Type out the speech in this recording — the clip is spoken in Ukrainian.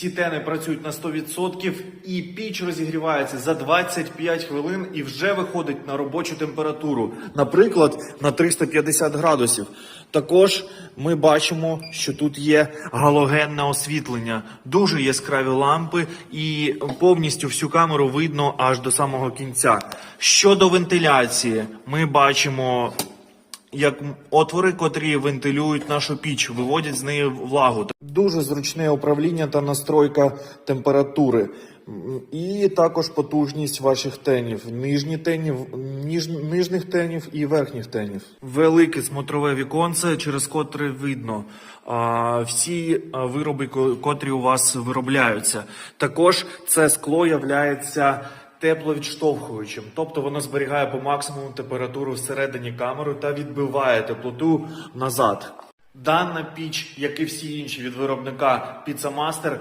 всі тени працюють на 100% і піч розігрівається за 25 хвилин і вже виходить на робочу температуру, наприклад, на 350 градусів. Також ми бачимо, що тут є галогенне освітлення, дуже яскраві лампи, і повністю всю камеру видно аж до самого кінця. Щодо вентиляції, ми бачимо як отвори, котрі вентилюють нашу піч, виводять з неї влагу. Дуже зручне управління та настройка температури. І також потужність ваших тенів, нижні тенів, ніж, нижніх тенів і верхніх тенів. Велике смотрове віконце, через котре видно а, всі вироби, котрі у вас виробляються. Також це скло являється тепловідштовхуючим, тобто воно зберігає по максимуму температуру всередині камери та відбиває теплоту назад. Дана піч, як і всі інші від виробника Pizza Master,